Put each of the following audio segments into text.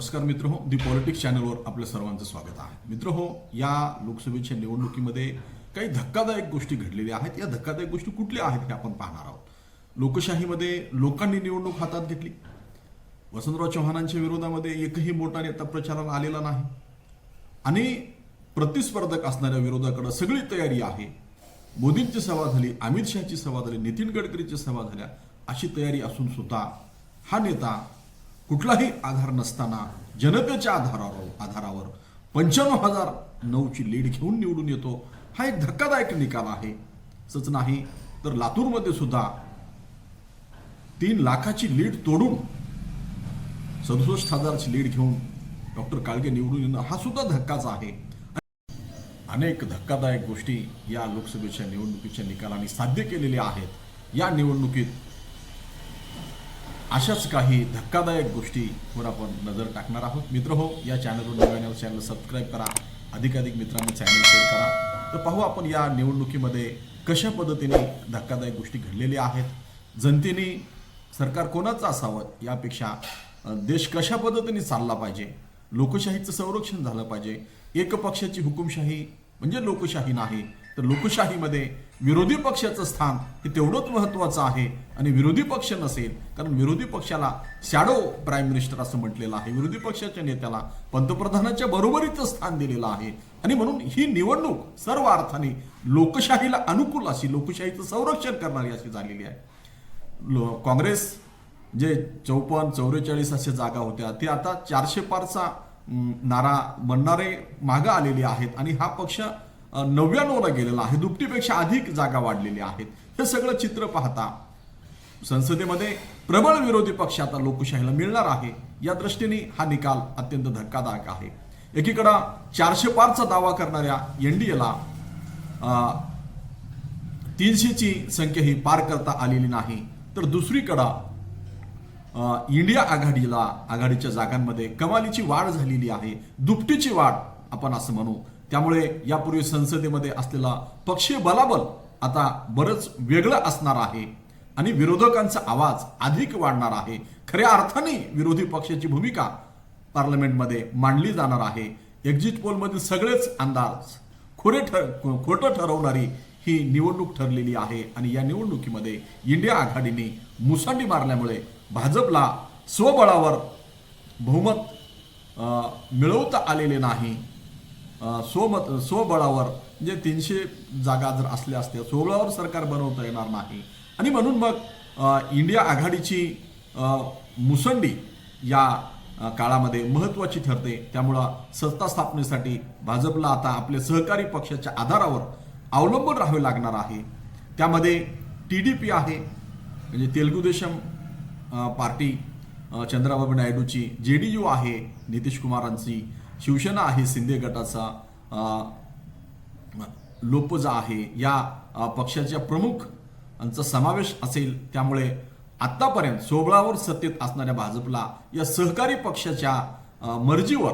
नमस्कार मित्र हो दी पॉलिटिक्स चॅनलवर आपल्या सर्वांचं स्वागत आहे. मित्र हो या लोकसभेच्या निवडणुकीमध्ये काही धक्कादायक गोष्टी घडलेल्या आहेत. या धक्कादायक गोष्टी कुठल्या आहेत हे आपण पाहणार आहोत? लोकशाहीमध्ये लोकांनी निवडणूक हातात घेतली. वसंतराव चव्हाणांच्या विरोधामध्ये एकही मोठा नेता प्रचाराला आलेला नाही. आणि प्रतिस्पर्धक असणाऱ्या विरोधाकडे सगळी तयारी आहे. मोदींची सभा झाली अमित शहाची सभा झाली नितीन गडकरीची सभा झाल्या अशी तयारी असून सुद्धा हा नेता कुठलाही आधार नसताना जनतेच्या आधारावर आधारावर पंच्याण्णव हजार नऊची लीड घेऊन निवडून येतो. हा एक धक्कादायक निकाल आहे. तसंच नाही तर लातूरमध्ये सुद्धा तीन लाखाची लीड तोडून सदुसष्ट हजारची लीड घेऊन डॉक्टर काळगे निवडून येणं हा सुद्धा धक्काच आहे. अनेक धक्कादायक गोष्टी या लोकसभेच्या निवडणुकीच्या निकालाने साध्य केलेल्या आहेत. या निवडणुकीत अशाच काही धक्कादायक गोष्टीवर आपण नजर टाकणार आहोत. मित्र हो या चॅनलवर नव्याने चॅनल सबस्क्राईब करा. अधिकाधिक मित्रांनी चॅनल शेअर करा. तर पाहू आपण या निवडणुकीमध्ये कशा पद्धतीने धक्कादायक गोष्टी घडलेल्या आहेत. जनतेने सरकार कोणाचं असावं यापेक्षा देश कशा पद्धतीने चालला पाहिजे लोकशाहीचं संरक्षण झालं पाहिजे एक पक्षाची हुकुमशाही म्हणजे लोकशाही नाही तर लोकशाहीमध्ये विरोधी पक्षाचं स्थान हे तेवढंच महत्वाचं आहे आणि विरोधी पक्ष नसेल कारण विरोधी पक्षाला शॅडो प्राईम मिनिस्टर असं म्हटलेलं आहे. विरोधी पक्षाच्या नेत्याला पंतप्रधानाच्या बरोबरीचं स्थान दिलेलं आहे. आणि म्हणून ही निवडणूक सर्व अर्थाने लोकशाहीला अनुकूल अशी लोकशाहीचं संरक्षण करणारी अशी झालेली आहे. लो- काँग्रेस जे चौपन्न चौवेचाळीस अशा जागा होत्या ते आता चारशे पारचा नारा बनणारे मागं आलेले आहेत. आणि हा पक्ष नव्याण्णवला गेलेला आहे. दुपटीपेक्षा अधिक जागा वाढलेल्या आहेत. हे सगळं चित्र पाहता संसदेमध्ये प्रबळ विरोधी पक्ष आता लोकशाहीला मिळणार आहे. या दृष्टीने हा निकाल अत्यंत धक्कादायक आहे. एकीकडं चारशे पारचा दावा करणाऱ्या एनडीएला तीनशेची संख्या ही पार करता आलेली नाही. तर दुसरीकडं इंडिया आघाडीला आघाडीच्या जागांमध्ये कमालीची वाढ झालेली आहे. दुपटीची वाढ आपण असं म्हणू. त्यामुळे यापूर्वी संसदेमध्ये असलेला पक्षीय बलाबल आता बरंच वेगळं असणार आहे. आणि विरोधकांचा आवाज अधिक वाढणार आहे. खऱ्या अर्थाने विरोधी पक्षाची भूमिका पार्लमेंटमध्ये मांडली जाणार आहे. एक्झिट पोलमधील सगळेच अंदाज खोरे ठर खोटं ठरवणारी ही निवडणूक ठरलेली आहे. आणि या निवडणुकीमध्ये इंडिया आघाडीने मुसांडी मारल्यामुळे भाजपला स्वबळावर बहुमत मिळवता आलेले नाही. स्वमत स्वबळावर म्हणजे तीनशे जागा जर असल्या असत्या सोळावर सरकार बनवता येणार नाही. आणि म्हणून मग इंडिया आघाडीची मुसंडी या काळामध्ये महत्त्वाची ठरते. त्यामुळं सत्ता स्थापनेसाठी भाजपला आता आपले सहकारी पक्षाच्या आधारावर अवलंबून राहावे लागणार आहे. त्यामध्ये टी डी पी आहे म्हणजे तेलगू देशम पार्टी चंद्राबाबू नायडूची जे डी यू आहे नितीश कुमारांची शिवसेना आहे शिंदे गटाचा लोपजा आहे या पक्षाच्या प्रमुख यांचा समावेश असेल त्यामुळे आत्तापर्यंत सोबळावर सत्तेत असणाऱ्या भाजपला या सहकारी पक्षाच्या मर्जीवर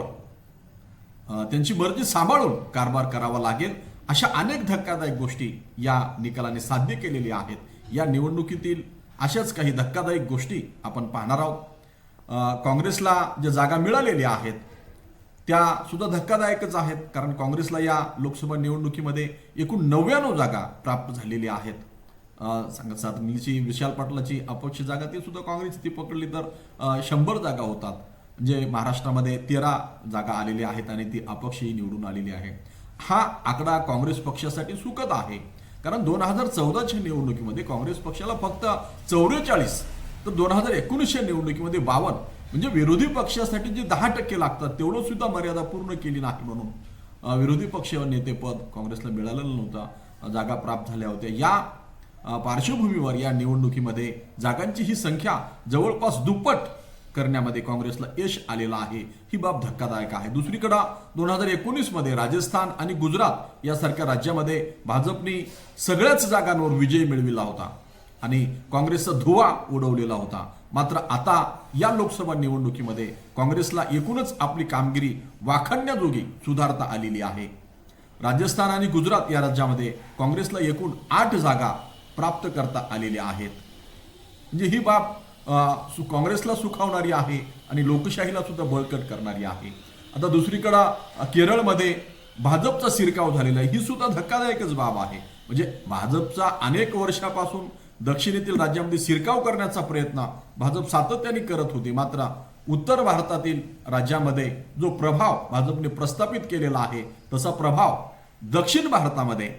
त्यांची मर्जी सांभाळून कारभार करावा लागेल अशा अनेक धक्कादायक गोष्टी या निकालाने साध्य केलेल्या आहेत. या निवडणुकीतील अशाच काही धक्कादायक गोष्टी आपण पाहणार आहोत. काँग्रेसला ज्या जागा मिळालेल्या आहेत त्या सुद्धा धक्कादायकच आहेत कारण काँग्रेसला या लोकसभा निवडणुकीमध्ये एकूण नव्याण्णव जागा प्राप्त झालेल्या आहेत. अ, सांगत साधनीची विशाल पाटलाची अपक्ष जागा ती सुद्धा काँग्रेस ती पकडली तर शंभर जागा होतात. जे महाराष्ट्रामध्ये तेरा जागा आलेल्या आहेत आणि ती अपक्षही निवडून आलेली आहे. हा आकडा काँग्रेस पक्षासाठी सुखद आहे कारण दोन हजार चौदाच्या निवडणुकीमध्ये काँग्रेस पक्षाला फक्त चौवेचाळीस तर दोन हजार एकोणीसच्या निवडणुकीमध्ये बावन्न म्हणजे विरोधी पक्षासाठी जे दहा टक्के लागतात तेवढं सुद्धा मर्यादा पूर्ण केली नाही म्हणून. विरोधी पक्ष नेतेपद काँग्रेसला मिळालेलं नव्हतं. जागा प्राप्त झाल्या होत्या. या पार्श्वभूमीवर या निवडणुकीमध्ये जागांची ही संख्या जवळपास दुप्पट करण्यामध्ये काँग्रेसला यश आलेलं आहे. ही बाब धक्कादायक आहे. दुसरीकडं दोन हजार एकोणीसमध्ये राजस्थान आणि गुजरात यासारख्या राज्यामध्ये भाजपने सगळ्याच जागांवर विजय मिळविला होता आणि काँग्रेसचा धुवा उडवलेला होता. मात्र आता या लोकसभा निवडणुकीमध्ये काँग्रेसला एकूणच आपली कामगिरी वाखाणण्याजोगी सुधारता आलेली आहे. राजस्थान आणि गुजरात या राज्यामध्ये काँग्रेसला एकूण आठ जागा प्राप्त करता आलेल्या आहेत. म्हणजे ही बाब सु काँग्रेसला सुखावणारी आहे आणि लोकशाहीला सुद्धा बळकट करणारी आहे. आता दुसरीकडं केरळमध्ये भाजपचा शिरकाव झालेला आहे. ही सुद्धा धक्कादायकच बाब आहे. म्हणजे भाजपचा अनेक वर्षापासून दक्षिणेतील राज्यामध्ये शिरकाव करण्याचा प्रयत्न भाजप सातत्याने करत होते. मात्र उत्तर भारतातील राज्यामध्ये जो प्रभाव भाजपने प्रस्थापित केलेला आहे तसा प्रभाव दक्षिण भारतामध्ये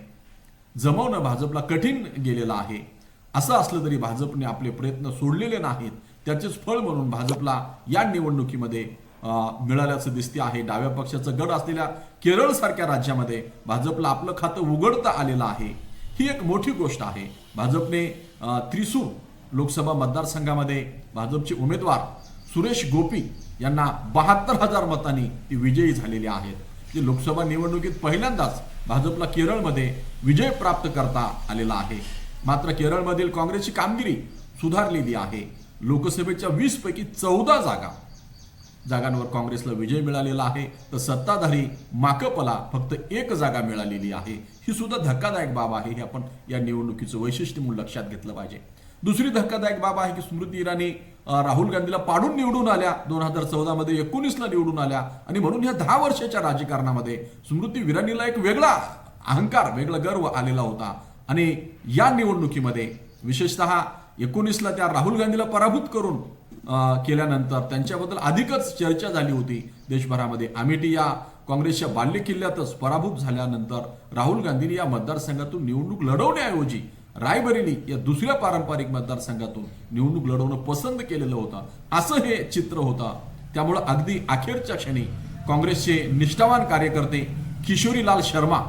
जमवणं भाजपला कठीण गेलेलं आहे. असं असलं तरी भाजपने आपले प्रयत्न सोडलेले नाहीत. त्याचेच फळ म्हणून भाजपला या निवडणुकीमध्ये मिळाल्याचं दिसते आहे. डाव्या पक्षाचं गड असलेल्या केरळ सारख्या राज्यामध्ये भाजपला आपलं खातं उघडता आलेलं आहे. ही एक मोठी गोष्ट आहे. भाजपने त्रिसूर लोकसभा मतदारसंघामध्ये भाजपचे उमेदवार सुरेश गोपी यांना बहात्तर हजार मतांनी ती विजयी झालेली आहेत जे लोकसभा निवडणुकीत पहिल्यांदाच भाजपला केरळमध्ये विजय प्राप्त करता आलेला आहे. मात्र केरळमधील काँग्रेसची कामगिरी सुधारलेली आहे. लोकसभेच्या वीसपैकी चौदा जागा जागांवर काँग्रेसला विजय मिळालेला आहे. तर सत्ताधारी माकपला फक्त एक जागा मिळालेली आहे. ही सुद्धा धक्कादायक बाब आहे हे आपण या निवडणुकीचं वैशिष्ट्य म्हणून लक्षात घेतलं पाहिजे. दुसरी धक्कादायक बाब आहे की स्मृती इराणी राहुल गांधीला पाडून निवडून आल्या. दोन हजार चौदामध्ये एकोणीसला निवडून आल्या. आणि म्हणून या दहा वर्षाच्या राजकारणामध्ये स्मृती इराणीला एक वेगळा अहंकार वेगळा गर्व आलेला होता. आणि या निवडणुकीमध्ये विशेषतः एकोणीसला त्या राहुल गांधीला पराभूत करून केल्यानंतर त्यांच्याबद्दल अधिकच चर्चा झाली होती देशभरामध्ये. अमेठी या काँग्रेसच्या बाल्य किल्ल्यातच पराभूत झाल्यानंतर राहुल गांधींनी या मतदारसंघातून निवडणूक लढवण्याऐवजी रायबरेली या दुसऱ्या पारंपरिक मतदारसंघातून निवडणूक लढवणं पसंत केलेलं होतं. असं हे चित्र होतं. त्यामुळं अगदी अखेरच्या क्षणी काँग्रेसचे निष्ठावान कार्यकर्ते किशोरीलाल शर्मा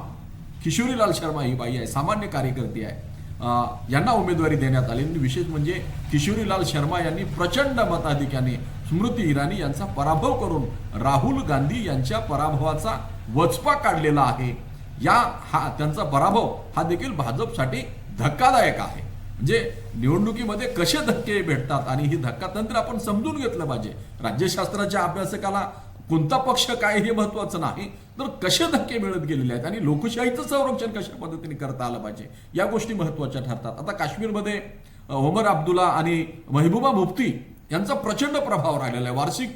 किशोरीलाल शर्मा ही बाई आहे सामान्य कार्यकर्ती आहे. यांना उमेदवारी देण्यात आली. आणि विशेष म्हणजे किशोरीलाल शर्मा यांनी प्रचंड मताधिक्याने स्मृती इराणी यांचा पराभव करून राहुल गांधी यांच्या पराभवाचा वचपा काढलेला आहे. या हा त्यांचा पराभव हा देखील भाजपसाठी धक्कादायक आहे. म्हणजे निवडणुकीमध्ये कसे धक्के भेटतात आणि ही धक्कातंत्र आपण समजून घेतलं पाहिजे. राज्यशास्त्राच्या अभ्यासकाला कोणता पक्ष काय हे महत्वाचं नाही तर कसे धक्के मिळत गेलेले आहेत? आणि लोकशाहीचं संरक्षण कशा पद्धतीने करता आलं पाहिजे? या गोष्टी महत्त्वाच्या ठरतात. आता काश्मीरमध्ये ओमर अब्दुल्ला आणि महबूबा मुफ्ती यांचा प्रचंड प्रभाव राहिलेला आहे. वार्षिक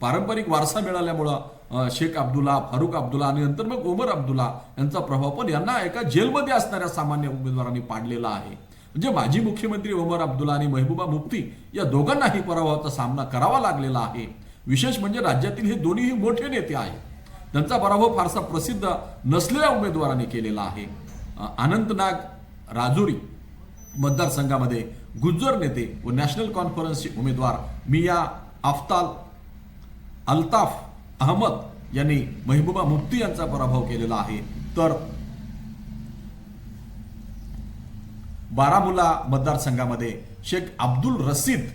पारंपरिक वारसा मिळाल्यामुळं शेख अब्दुल्ला फारुख अब्दुल्ला आणि नंतर मग ओमर अब्दुल्ला यांचा प्रभाव पण यांना एका जेलमध्ये असणाऱ्या सामान्य उमेदवारांनी पाडलेला आहे. म्हणजे माजी मुख्यमंत्री ओमर अब्दुल्ला आणि महबूबा मुफ्ती या दोघांनाही पराभवाचा सामना करावा लागलेला आहे. विशेष म्हणजे राज्यातील हे दोन्हीही मोठे नेते आहेत. त्यांचा पराभव फारसा प्रसिद्ध नसलेल्या उमेदवारांनी केलेला आहे. अनंतनाग राजुरी मतदारसंघामध्ये गुज्जर नेते व नॅशनल कॉन्फरन्सचे उमेदवार मिया आफ्ताल अल्ताफ अहमद यांनी महबूबा मुफ्ती यांचा पराभव केलेला आहे. तर बारामुला मतदारसंघामध्ये शेख अब्दुल रसीद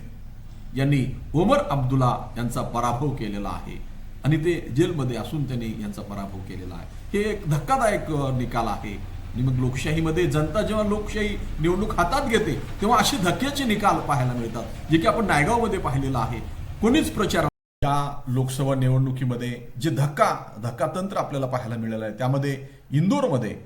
यांनी ओमर अब्दुल्ला यांचा पराभव केलेला आहे. आणि ते जेलमध्ये असून त्यांनी यांचा पराभव केलेला आहे. हे एक धक्कादायक निकाल आहे. आणि मग लोकशाहीमध्ये जनता जेव्हा लोकशाही निवडणूक हातात घेते तेव्हा असे धक्क्याचे निकाल पाहायला मिळतात जे की आपण नायगावमध्ये पाहिलेलं आहे. कोणीच प्रचार या लोकसभा निवडणुकीमध्ये जे धक्का धक्का तंत्र आपल्याला पाहायला मिळालं आहे त्यामध्ये इंदोरमध्ये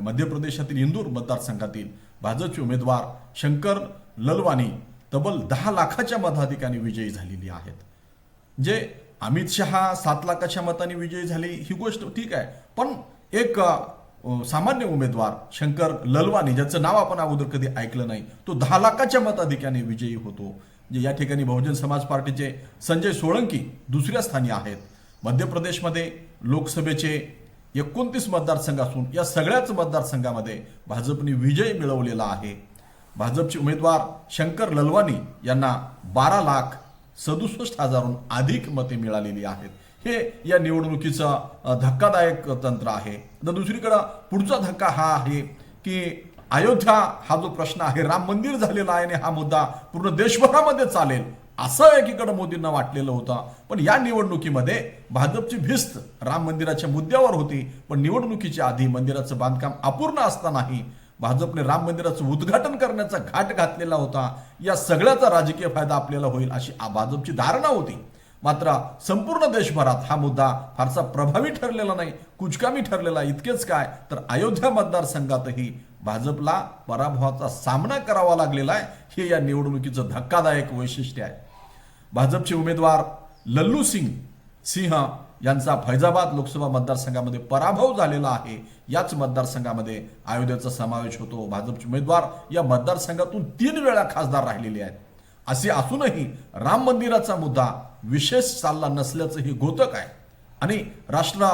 मध्य प्रदेशातील इंदूर मतदारसंघातील भाजपचे उमेदवार शंकर ललवानी तब्बल दहा लाखाच्या मताधिकाने विजयी झालेली आहेत. जे अमित शहा सात लाखाच्या मताने विजयी झाली ही गोष्ट ठीक आहे. पण एक सामान्य उमेदवार शंकर ललवानी ज्याचं नाव आपण अगोदर कधी ऐकलं नाही तो दहा लाखाच्या मताधिक्याने विजयी होतो. म्हणजे या ठिकाणी बहुजन समाज पार्टीचे संजय सोळंकी दुसऱ्या स्थानी आहेत. मध्य प्रदेशमध्ये लोकसभेचे एकोणतीस मतदारसंघ असून या सगळ्याच मतदारसंघामध्ये भाजपने विजय मिळवलेला आहे. भाजपचे उमेदवार शंकर ललवानी यांना बारा लाख सदुसष्ट हजारहून अधिक मते मिळालेली आहेत. हे या निवडणुकीचं धक्कादायक तंत्र आहे. तर दुसरीकडं पुढचा धक्का हा आहे की अयोध्या हा जो प्रश्न आहे राम मंदिर झालेला आहे आणि हा मुद्दा पूर्ण देशभरामध्ये चालेल असं एकीकडे मोदींना वाटलेलं होतं. पण या निवडणुकीमध्ये भाजपची भिस्त राम मंदिराच्या मुद्द्यावर होती पण निवडणुकीच्या आधी मंदिराचं बांधकाम अपूर्ण असतानाही भाजपने राम मंदिराचं उद्घाटन करण्याचा घाट घातलेला होता. या सगळ्याचा राजकीय फायदा आपल्याला होईल अशी भाजपची धारणा होती. मात्र संपूर्ण देशभरात हा मुद्दा फारसा प्रभावी ठरलेला नाही कुचकामी ठरलेला इतकेच काय तर अयोध्या मतदारसंघातही भाजपला पराभवाचा सामना करावा लागलेला आहे. हे या निवडणुकीचं धक्कादायक वैशिष्ट्य आहे. भाजपचे उमेदवार लल्लू सिंग सिंह यांचा फैजाबाद लोकसभा मतदारसंघामध्ये पराभव झालेला आहे. याच मतदारसंघामध्ये अयोध्येचा समावेश होतो. भाजपचे उमेदवार या मतदारसंघातून तीन वेळा खासदार राहिलेले आहेत. असे असूनही राम मंदिराचा मुद्दा विशेष चालला नसल्याचं हे घोतक आहे. आणि राष्ट्र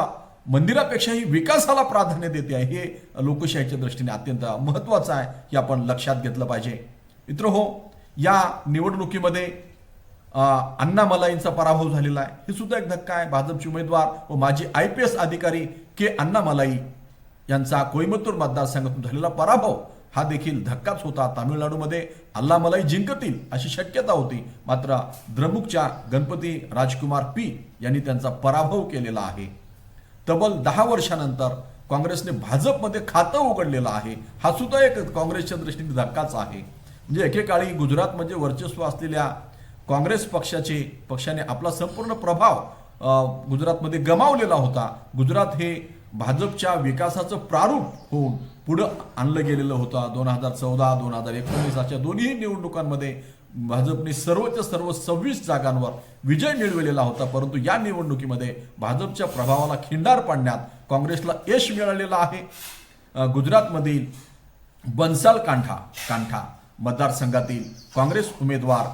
मंदिरापेक्षाही विकासाला प्राधान्य देते आहे हे लोकशाहीच्या दृष्टीने अत्यंत महत्वाचं आहे हे आपण लक्षात घेतलं पाहिजे. मित्र हो या निवडणुकीमध्ये अण्णा मलाईंचा पराभव झालेला आहे. हे सुद्धा एक धक्का आहे भाजपचे उमेदवार व माजी आय पी एस अधिकारी के अण्णा मलाई यांचा कोईमतूर मतदारसंघातून झालेला पराभव हा देखील धक्काच होता तामिळनाडूमध्ये. अल्लामलाई जिंकतील अशी शक्यता होती. मात्र द्रमुकच्या गणपती राजकुमार पी यांनी त्यांचा पराभव केलेला आहे. तब्बल दहा वर्षानंतर काँग्रेसने भाजपमध्ये खातं उघडलेलं आहे. हा सुद्धा एक काँग्रेसच्या दृष्टीने धक्काच आहे. म्हणजे एकेकाळी गुजरात म्हणजे वर्चस्व असलेल्या काँग्रेस पक्षाचे पक्षाने आपला संपूर्ण प्रभाव गुजरातमध्ये गमावलेला होता. गुजरात हे भाजपच्या विकासाचं प्रारूप होऊन पुढं आणलं गेलेलं होतं. दोन हजार चौदा दोन हजार एकोणीस अशा दोन्ही निवडणुकांमध्ये भाजपने सर्वच्या सर्व सव्वीस जागांवर विजय मिळवलेला होता. परंतु या निवडणुकीमध्ये भाजपच्या प्रभावाला खिंडार पाडण्यात काँग्रेसला यश मिळालेलं आहे. गुजरातमधील बन्साल कांठा कांठा मतदारसंघातील काँग्रेस उमेदवार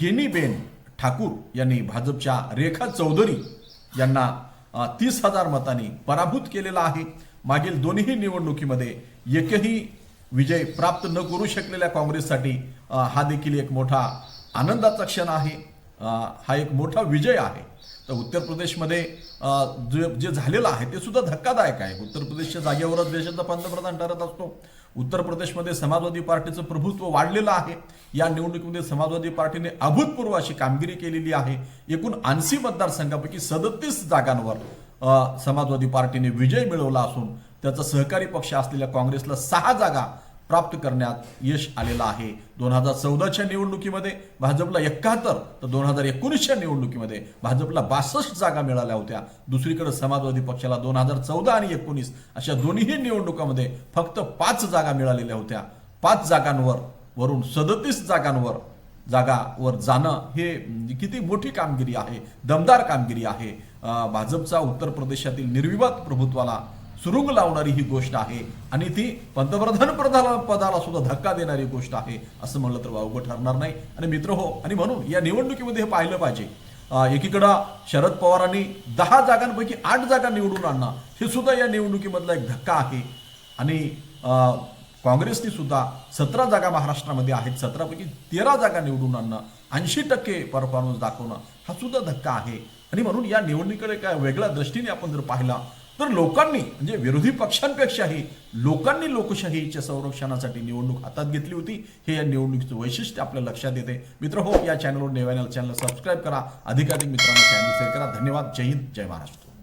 गेनीबेन ठाकूर यांनी भाजपच्या रेखा चौधरी यांना तीस हजार मतांनी पराभूत केलेला आहे. मागील दोन्ही निवडणुकीमध्ये एकही विजय प्राप्त न करू शकलेल्या काँग्रेससाठी हा देखील एक मोठा आनंदाचा क्षण आहे. हा एक मोठा विजय आहे. तर उत्तर प्रदेशमध्ये जे जे झालेलं आहे ते सुद्धा धक्कादायक आहे. उत्तर प्रदेशच्या जागेवरच देशाचा पंतप्रधान ठरत असतो. उत्तर प्रदेशमध्ये समाजवादी पार्टीचं प्रभुत्व वाढलेलं आहे. या निवडणुकीमध्ये समाजवादी पार्टीने अभूतपूर्व अशी कामगिरी केलेली आहे. एकूण ऐंशी मतदारसंघापैकी सदतीस जागांवर समाजवादी पार्टीने विजय मिळवला असून त्याचा सहकारी पक्ष असलेल्या काँग्रेसला सहा जागा प्राप्त करण्यात यश आलेलं आहे. दोन हजार चौदाच्या निवडणुकीमध्ये भाजपला एकाहत्तर तर दोन हजार एकोणीसच्या निवडणुकीमध्ये भाजपला बासष्ट जागा मिळाल्या होत्या. दुसरीकडे समाजवादी पक्षाला दोन हजार चौदा आणि एकोणीस अशा दोन्ही निवडणुकांमध्ये फक्त पाच जागा मिळालेल्या होत्या. पाच जागांवर वरून सदतीस जागांवर जागावर जाणं हे किती मोठी कामगिरी आहे दमदार कामगिरी आहे. भाजपचा उत्तर प्रदेशातील निर्विवाद प्रभुत्वाला सुरुंग लावणारी ही गोष्ट आहे आणि ती पंतप्रधान पदाला पदाला सुद्धा धक्का देणारी गोष्ट आहे असं म्हणलं तर वावगं ठरणार नाही. आणि मित्र हो आणि म्हणून या निवडणुकीमध्ये हे पाहिलं पाहिजे. एकीकडं शरद पवारांनी दहा जागांपैकी आठ जागा निवडून आणणं हे सुद्धा या निवडणुकीमधला एक धक्का आहे. आणि अं, काँग्रेसने सुद्धा सतरा जागा महाराष्ट्रामध्ये आहेत सतरापैकी तेरा जागा निवडून आणणं ऐंशी टक्के परफॉर्मन्स दाखवणं हा सुद्धा धक्का आहे. आणि म्हणून या निवडणुकीकडे काय वेगळ्या दृष्टीने आपण जर पाहिला तर लोकांनी म्हणजे विरोधी पक्षांपेक्षाही लोकांनी लोकशाहीच्या संरक्षणासाठी निवडणूक हातात घेतली होती. हे या निवडणुकीचं वैशिष्ट्य आपल्या लक्षात येते. मित्र हो या चॅनलवर नेवायनल चॅनल सबस्क्राईब करा. अधिकाधिक मित्रांना चॅनल शेअर करा. धन्यवाद. जय हिंद. जय महाराष्ट्र.